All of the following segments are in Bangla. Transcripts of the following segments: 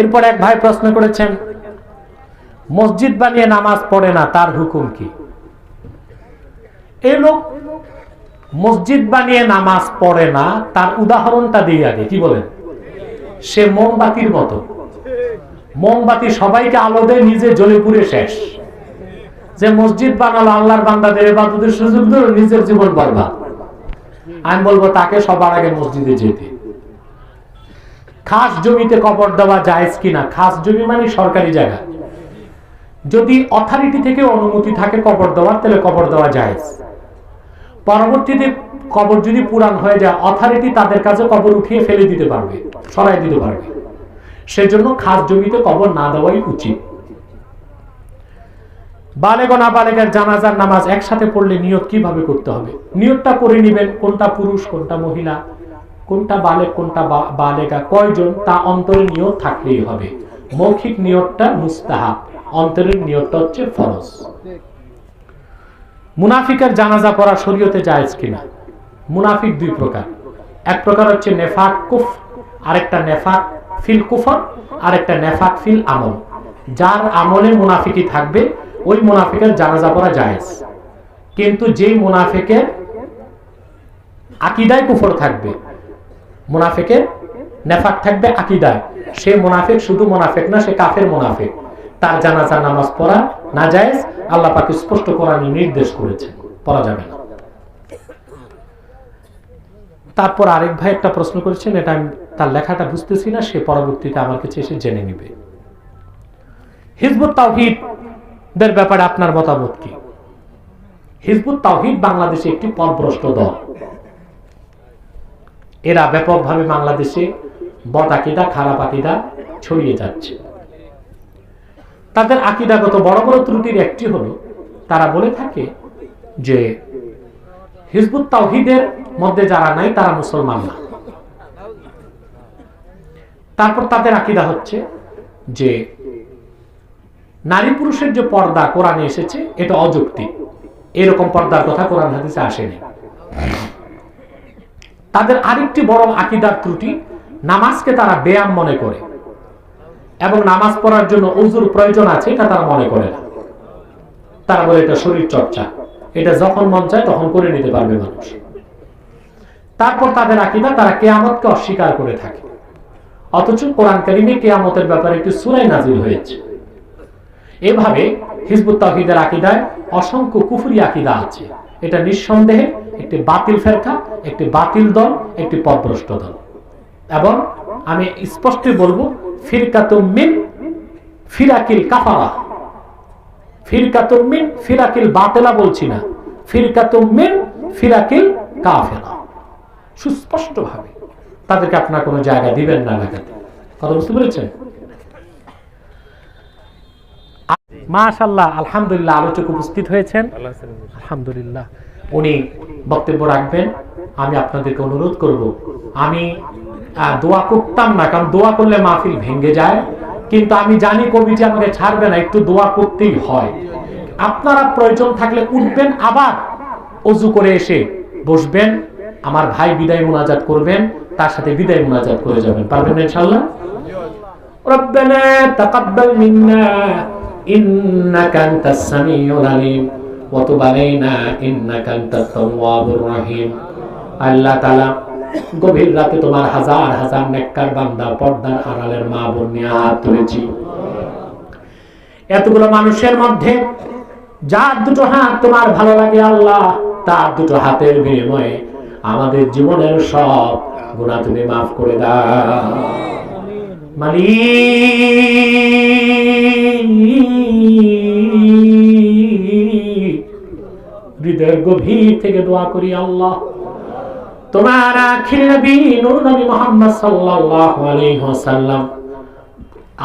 এরপর এক ভাই প্রশ্ন করেছেন, মসজিদ বানিয়ে নামাজ পড়ে না, তার হুকুম কি? এই লোক মসজিদ বানিয়ে নামাজ পড়ে না, তার উদাহরণটা দিই আগে, কি বলেন? সে মোমবাতির মতো। মোমবাতি সবাইকে আলো দেয়, নিজে জ্বলে পুড়ে শেষ। যে মসজিদ বানালো, আল্লাহর বান্দাদের এবাদতের সুযোগ নিজের জীবন বরবাদ। আমি বলব, তাকে সবার আগে মসজিদে যেতে। খাস জমিতে কবর দেওয়া যায় কিনা? খাস জমি মানে সরকারি জায়গা। যদি অথরিটি থেকে অনুমতি থাকে কবর দেওয়ার, তাহলে কবর দেওয়া যায় পরবর্তীতে কবর যদি পুরান হয়ে যায় অথরিটি তাদের কাছে কবর উঠিয়ে ফেলে দিতে পারবে, সরাই দিতে পারবে। সেজন্য খাস জমিতে কবর না দেওয়াই উচিত। বালেগ না বালেগের জানাজার নামাজ একসাথে পড়লে নিয়ত কীভাবে করতে হবে? নিয়তটা করে নিবেন, কোনটা পুরুষ, কোনটা মহিলা? কোনটা বালেক কোনটা বালেগা কয়জন তা অন্তরের নিয়ত থাকলেই হবে। মৌখিক নিয়তটা মুস্তাহাব, অন্তরের নিয়তটা হচ্ছে ফরজ। মুনাফিকের জানাজা পড়া শরীয়তে জায়েজ কিনা? মুনাফিক দুই প্রকার। এক প্রকার হচ্ছে নেফাক কুফ, আরেকটা নেফাক ফিল কুফর, আরেকটা নেফাক ফিল আমল। যার আমলে মুনাফিকি থাকবে, ওই মুনাফিকের জানাজা পড়া জায়েজ। কিন্তু যেই মুনাফিকের আকিদায় কুফর থাকবে মুনাফিকের নেফাক থাকবে আকিদায়। সে মুনাফিক শুধু মুনাফিক না, সে কাফের মুনাফিক। তার জানাজা, নামাজ পড়া না জায়েজ আল্লাহ পাকে স্পষ্ট কোরআনে নির্দেশ করেছে পড়া যাবে না। তারপর আরেক ভাই একটা প্রশ্ন করেছেন, এটা আমি তার লেখাটা বুঝতেছি না, সে পরবর্তীতে আমার কাছে এসে জেনে নিবে। হিজবুত তাওহিদের ব্যাপারে আপনার মতামত কি? হিজবুত তাওহিদ বাংলাদেশে একটি পথভ্রষ্ট দল। এরা ব্যাপকভাবে বাংলাদেশে বদ খারাপ আকিদা ছড়িয়ে যাচ্ছে। তাদের আকিদাগত বড় বড় ত্রুটির একটি হলো, তারা বলে থাকে যে হিজবুত তাওহিদের মধ্যে যারা নাই, তারা মুসলমান না। তারপর তাদের আকিদা হচ্ছে যে নারী পুরুষের যে পর্দা কোরআনে এসেছে, এটা অযৌক্তিক। এরকম পর্দার কথা কোরআন হাদিসে আসেনি। তাদের আরেকটি বড় আকিদার ত্রুটি, নামাজকে তারা বেয়াম মনে করে। এবং নামাজ পড়ার জন্য উজুর প্রয়োজন আছে এটা তারা মনে করে না। তারা বলে এটা শরীর চর্চা। এটা যখন মন চায় তখন করে নিতে পারবে মানুষ। তারপর তাদের আকিদা, তারা কেয়ামতকে অস্বীকার করে থাকে। অথচ কোরআন কারিমে কেয়ামতের ব্যাপারে একটি সুরাই নাজিল হয়েছে। এভাবে হিজবুত তাহিদের আকিদায় অসংখ্য কুফুরি আকিদা আছে। এটা নিঃসন্দেহে একটি বাতিল ফেরকা একটি বাতিল দল একটি পদভ্রষ্ট দল। এবং আমি স্পষ্টই বলব ফিরকাতুম মিন ফিরাকিল কাফারা। ফিরকাতুম মিন ফিরাকিল বাতেলা বলছি না ফিরকাতুম মিন ফিরাকিল কাফেরা। সুস্পষ্ট ভাবে তাদেরকে আপনার কোনো জায়গা দিবেন না লাগাতে। কথা বুঝতে পেরেছেন? মাশাল্লাহ আলহামদুলিল্লাহ আলোচক উপস্থিত হয়েছেন। আলহামদুলিল্লাহ। উনি বক্তব্য রাখবেন আমি আপনাদেরকে অনুরোধ করব আমি আহ, দোয়া করতাম না কারণ দোয়া করলে মাহফিল ভেঙে যায় কিন্তু আমি জানি কমিটি আমাকে ছাড়বে না একটু দোয়া করতেই হয় আপনারা প্রয়োজন থাকলে উঠবেন আবার অজু করে এসে বসবেন আমার ভাই বিদায় মুনাজাত করবেন তার সাথে বিদায় মুনাজাত করে যাবেন পারবেন না ইনশাআল্লাহ ربنا تقبل منا إنك أنت السميع العليم وتب علينا إنك أنت التواب الرحيم আল্লাহ তাআলা গভীর রাতে তোমার হাজার হাজার নেককার বান্দা পর্দার আড়ালের মা বোন নিয়ে হাত তুলেছি এতগুলো মানুষের মধ্যে যার দুটো হাত তোমার ভালো লাগে আল্লাহ তার দুটো হাতের বিনিময়ে আমাদের জীবনের সব গুণা তুমি মাফ করে দাও মালিক গভীর থেকে দোয়া করি, আল্লাহ। তোমার আখির নবী, নূর নবী মোহাম্মদ সাল্লাল্লাহু আলাইহি ওয়াসাল্লাম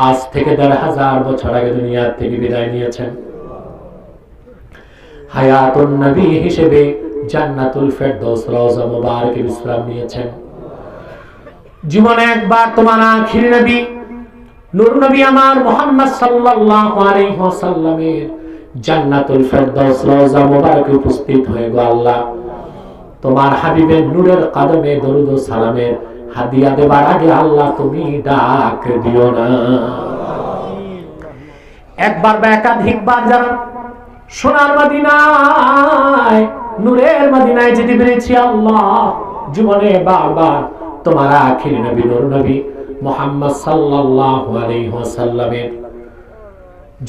আজ থেকে দেড় হাজার বছর আগে দুনিয়া থেকে বিদায় নিয়েছেন। হায়াতুন নবী হিসেবে জান্নাতুল ফেরদৌস রওজা মুবারকে বিশ্রাম নিয়েছেন। জীবনে একবার তোমার আখির নবী, নূর নবী আমার মোহাম্মদ সাল্লাল্লাহু আলাইহি ওয়াসাল্লামের জান্নাতুল ফেরদৌস রওজা মুবারকে উপস্থিত হয়ে গো আল্লাহ। তোমার হাবিবের নূরের কদমে দরুদ ও সালামের হাদিয়া দেবার আগে আল্লাহ তুমি ডাক দিও না। একবার বা একাধিকবার যারা সোনার মাদিনায়, নূরের মদিনায় যেতে পেরেছি আল্লাহ, জীবনে বারবার তোমার আখির নবী, নূর নবী মোহাম্মদ সাল্লাল্লাহু আলাইহি ওয়াসাল্লামের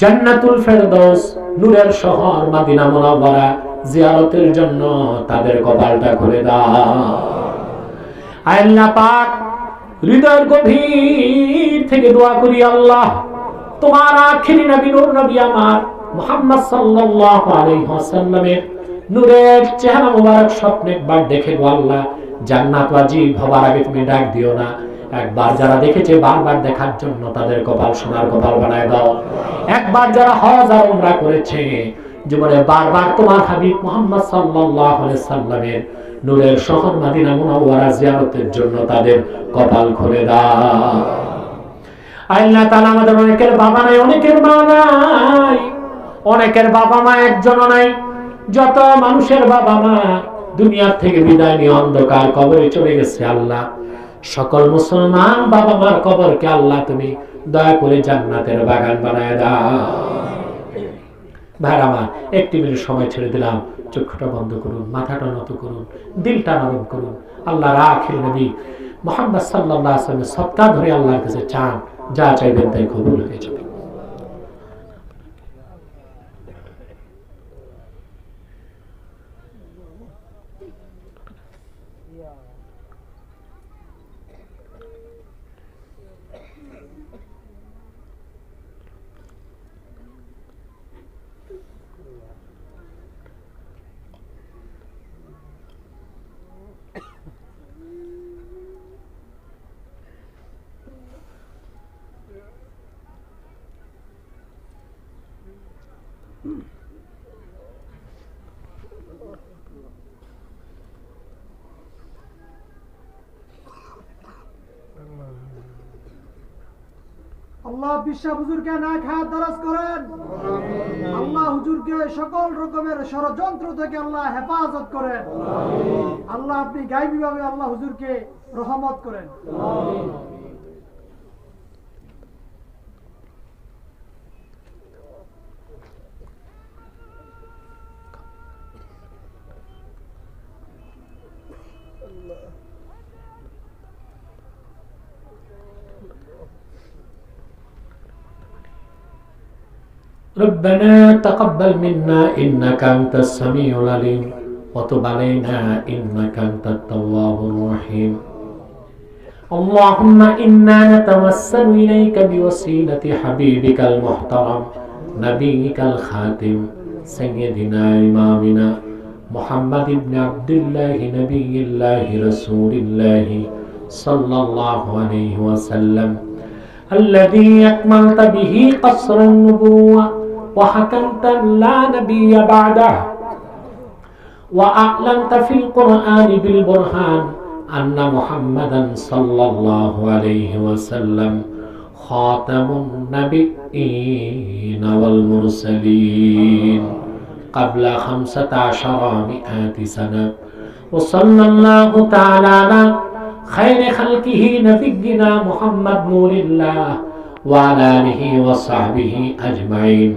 জান্নাতুল ফেরদৌস নূরের শহর মাদিনা মুনাওয়ারা, জিয়ারতের জন্য তাদের কপালটা খুলে দাও। আল্লাহ পাক হৃদয়ের গভীর থেকে দোয়া করি, আল্লাহ, তোমার আখিরি নবী, নূর নবী আমার মুহাম্মদ সাল্লাল্লাহু আলাইহি ওয়াসাল্লামের নূরের চেহারা মোবারক স্বপ্নে একবার দেখে গো আল্লাহ, জান্নাত ওয়াজিব হবার আগে তুমি ডাক দিও না। একবার যারা দেখেছে বারবার দেখার জন্য তাদের কপাল সোনার কপাল বানায় দাও। একবার যারা হজ আর উমরা করেছে, জীবনে বারবার তোমার হাবিব মুহাম্মদ সাল্লাল্লাহু আলাইহি সাল্লামের নূরের শহর মদিনা মুনাওয়ারা জিয়ারতের জন্য তাদের কপাল খুলে দাও। আল্লাহ তাআলা আমাদের অনেকের বাবা নাই, অনেকের মা নাই, অনেকের বাবা মা একজনও নাই। যত মানুষের বাবা মা দুনিয়ার থেকে বিদায় নিয়ে অন্ধকার কবরে চলে গেছে আল্লাহ। সকল মুসলমান বাবা মার কবর কবরকে আল্লাহ তুমি দয়া করে জান্নাতের বাগান বানায় দাও। ভাইরা আমার একটি মিনিট সময় ছেড়ে দিলাম। চক্ষুটা বন্ধ করুন, মাথাটা নত করুন, দিলটা নরম করুন। আল্লাহ রাখিল নবী মোহাম্মদ সাল্লাহ আসলামের সপ্তাহ ধরে আল্লাহর কাছে চান, যা চাইবেন তাই কবুল হয়ে যাবে। আল্লাহ বিশ্বা হুজুরকে না খায় দারাজ করেন। আল্লাহ হুজুরকে সকল রকমের ষড়যন্ত্র থেকে আল্লাহ হেফাজত করেন। আল্লাহ আপনি গাইবি ভাবে আল্লাহ হুজুরকে রহমত করেন। ربنا تقبل منا إنك أنت السميع العليم. وتب علينا إنك أنت التواب الرحيم. اللهم إنا نتوسل إليك بوسيلة حبيبك المحترم نبيك الخاتم سيدنا إمامنا محمد بن عبد الله نبي الله رسول الله صلى الله عليه وسلم الذي أكملت به قصر النبوة. وحكمت لا نبي بعده. وأعلنت في القرآن بالبرهان أن محمدا صلى الله عليه وسلم خاتم النبيين والمرسلين. قبل خمسة عشر مئات سنة. وصلى الله تعالى على خير خلقه نبينا محمد نور الله وعلى آله وصحبه أجمعين.